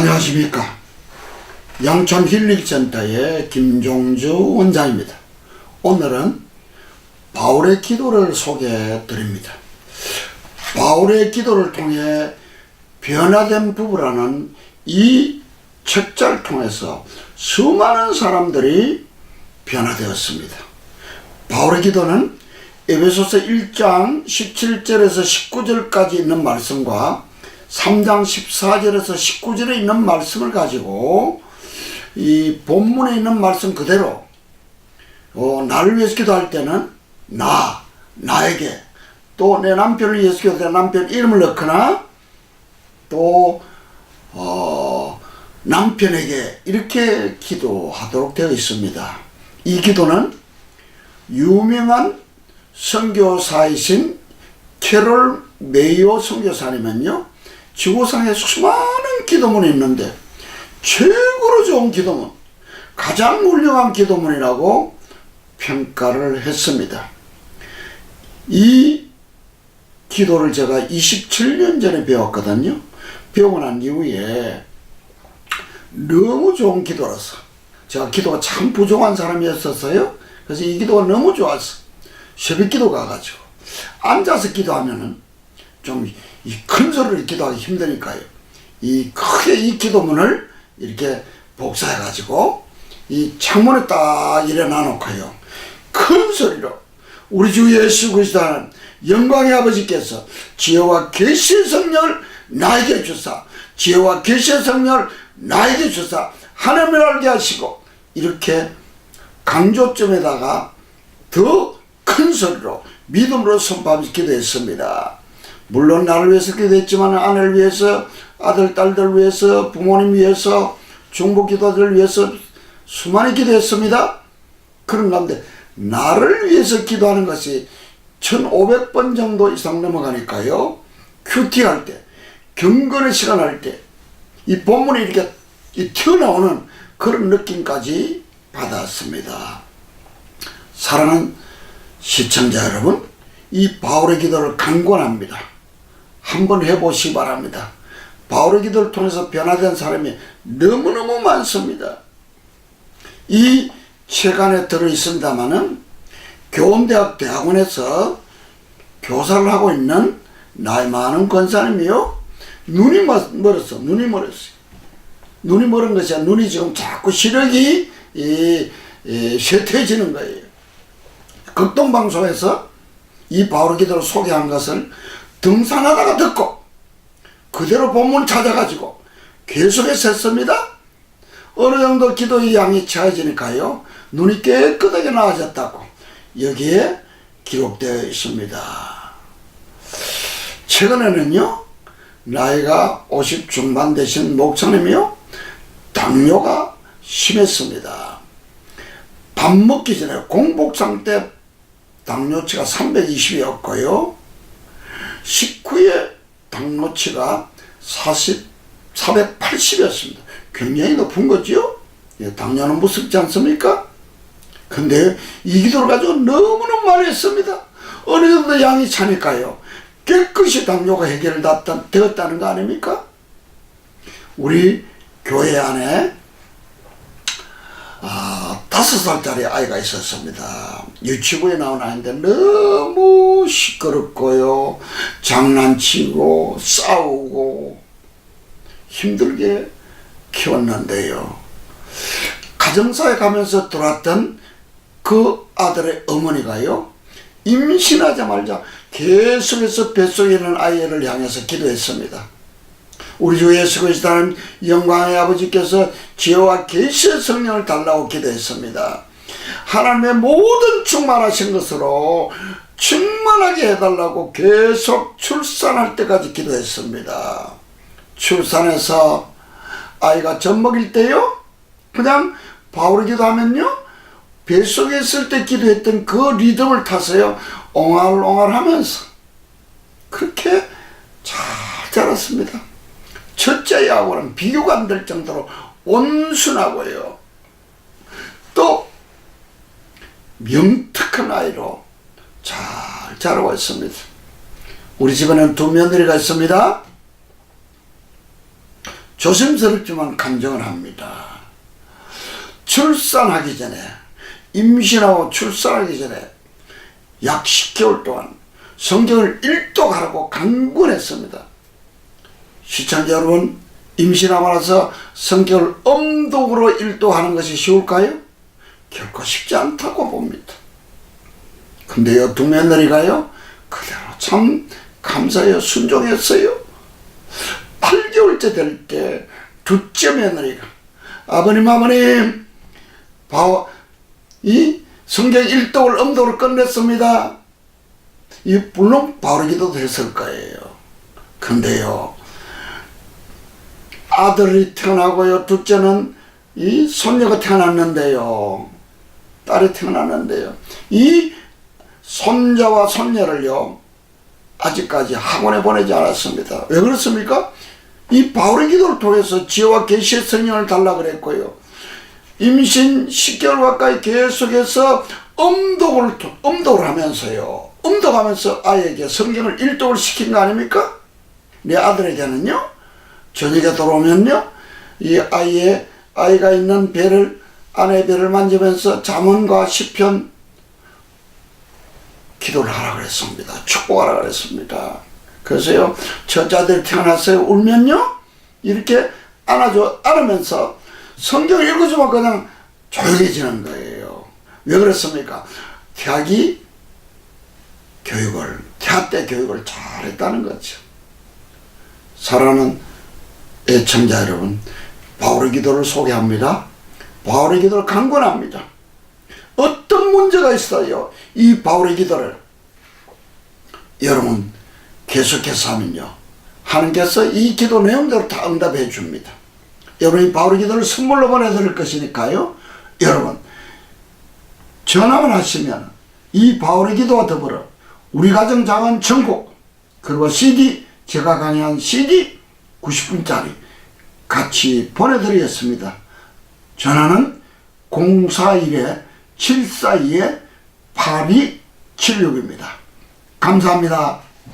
안녕하십니까. 양천 힐링센터의 김종주 원장입니다. 오늘은 바울의 기도를 소개해 드립니다. 바울의 기도를 통해 변화된 부부라는 이 책자를 통해서 수많은 사람들이 변화되었습니다. 바울의 기도는 에베소서 1장 17절에서 19절까지 있는 말씀과 3장 14절에서 19절에 있는 말씀을 가지고 이 본문에 있는 말씀 그대로 어, 나를 위해서 기도할 때는 나, 나에게 또 내 남편을 위해서 기도할 때 남편 이름을 넣거나 또 어, 남편에게 이렇게 기도하도록 되어 있습니다. 이 기도는 유명한 선교사이신 캐롤 메이오 선교사님은요 지구상에 수많은 기도문이 있는데 최고로 좋은 기도문 가장 훌륭한 기도문이라고 평가를 했습니다. 이 기도를 제가 27년 전에 배웠거든요. 배우고 난 이후에 너무 좋은 기도라서 제가 기도가 참 부족한 사람이었었어요. 그래서 이 기도가 너무 좋아서 새벽 기도 가가지고 앉아서 기도하면은 좀이큰 소리를 기도하기 힘드니까요. 이 크게 이 기도문을 이렇게 복사해가지고 이 창문에 딱 일어나 놓고요. 큰 소리로 우리 주 예수 그리스도는 영광의 아버지께서 지혜와 계시의 성령을 나에게 주사 지혜와 계시의 성령을 나에게 주사 하나님을 알게 하시고 이렇게 강조점에다가 더 큰 소리로 믿음으로 선포하면서 기도했습니다. 물론 나를 위해서 기도했지만 아내를 위해서 아들 딸들 위해서 부모님 위해서 중보 기도들 위해서 수많이 기도했습니다. 그런 가운데 나를 위해서 기도하는 것이 1500번 정도 이상 넘어가니까요. 큐티 할 때, 경건의 시간 할 때, 이 본문이 이렇게 이 튀어나오는 그런 느낌까지 받았습니다. 사랑하는 시청자 여러분, 이 바울의 기도를 강권합니다. 한번 해보시기 바랍니다. 바울의 기도를 통해서 변화된 사람이 너무너무 많습니다. 이 책 안에 들어있습니다마는 교원대학 대학원에서 교사를 하고 있는 나이 많은 권사님이요. 눈이 멀- 멀었어. 눈이 멀었어요. 눈이 멀은 것이 아니라 눈이 지금 자꾸 시력이 이, 이 쇠퇴해지는 거예요. 극동방송에서 이 바울 기도를 소개한 것을 등산하다가 듣고 그대로 본문 찾아가지고 계속해서 했습니다. 어느 정도 기도의 양이 채워지니까요. 눈이 깨끗하게 나아졌다고 여기에 기록되어 있습니다. 최근에는요. 나이가 50 중반 되신 목사님이요. 당뇨가 심했습니다. 밥 먹기 전에 공복상 때 당뇨치가 320이었고요. 식후에 당뇨치가 40, 480이었습니다. 굉장히 높은 거죠? 예, 당뇨는 무섭지 않습니까? 근데 이 기도를 가지고 너무너무 많이 했습니다. 어느 정도 양이 차니까요. 깨끗이 당뇨가 해결되었다는 거 아닙니까? 우리 교회 안에 아, 다섯 살짜리 아이가 있었습니다. 유치부에 나온 아이인데 너무 시끄럽고요. 장난치고 싸우고 힘들게 키웠는데요. 가정사에 가면서 들어왔던 그 아들의 어머니가요. 임신하자마자 계속해서 뱃속에 있는 아이를 향해서 기도했습니다. 우리 주 예수 그리스도 하나님 영광의 아버지께서 지혜와 계시의 성령을 달라고 기도했습니다. 하나님의 모든 충만하신 것으로 충만하게 해달라고 계속 출산할 때까지 기도했습니다. 출산해서 아이가 젖 먹일 때요, 그냥 바울이 기도하면요, 뱃속에 있을 때 기도했던 그 리듬을 타서요, 옹알옹알 하면서 그렇게 잘 자랐습니다. 첫째하고는 비교가 안 될 정도로 온순하고요. 또 명특한 아이로 잘 자라고 있습니다. 우리 집에는 두 며느리가 있습니다. 조심스럽지만 간증을 합니다. 출산하기 전에 임신하고 출산하기 전에 약 10개월 동안 성경을 일독하라고 강권했습니다. 시청자 여러분, 임신하고 나서 성경을 엄독으로 일독하는 것이 쉬울까요? 결코 쉽지 않다고 봅니다. 근데 요, 두 며느리가요, 그대로 참 감사해요. 순종했어요. 8개월째 될 때, 둘째 며느리가, 아버님, 아버님, 바, 이 성경 일독을 엄독을 끝냈습니다. 이, 물론 바르기도 했을 거예요. 근데요, 아들이 태어나고요, 둘째는 이 손녀가 태어났는데요. 딸이 태어났는데요. 이 손자와 손녀를요, 아직까지 학원에 보내지 않았습니다. 왜 그렇습니까? 이 바울의 기도를 통해서 지혜와 계시의 성령을 달라 그랬고요. 임신 10개월 가까이 계속해서 엄독을, 엄독을 하면서요. 엄독하면서 아이에게 성경을 일독을 시킨 거 아닙니까? 내 아들에게는요, 저녁에 돌아오면요, 이 아이의, 아이가 있는 배를, 아내의 배를 만지면서 잠언과 시편 기도를 하라 그랬습니다. 축복하라 그랬습니다. 그래서요, 저자들 태어났어요. 울면요, 이렇게 안아줘, 안으면서 성경을 읽어주면 그냥 조용해지는 거예요. 왜 그랬습니까? 대학이 교육을, 대학 때 교육을 잘 했다는 거죠. 사랑하는 애청자 여러분, 바울의 기도를 소개합니다. 바울의 기도를 강권합니다. 어떤 문제가 있어요? 이 바울의 기도를 여러분 계속해서 하면요. 하나님께서 이 기도 내용대로 다 응답해 줍니다. 여러분이 바울의 기도를 선물로 보내드릴 것이니까요. 여러분 전화만 하시면 이 바울의 기도와 더불어 우리 가정 자원 전국 그리고 CD 제가 강의한 CD 90분짜리 같이 보내드리겠습니다. 전화는 041-742-8276입니다. 감사합니다.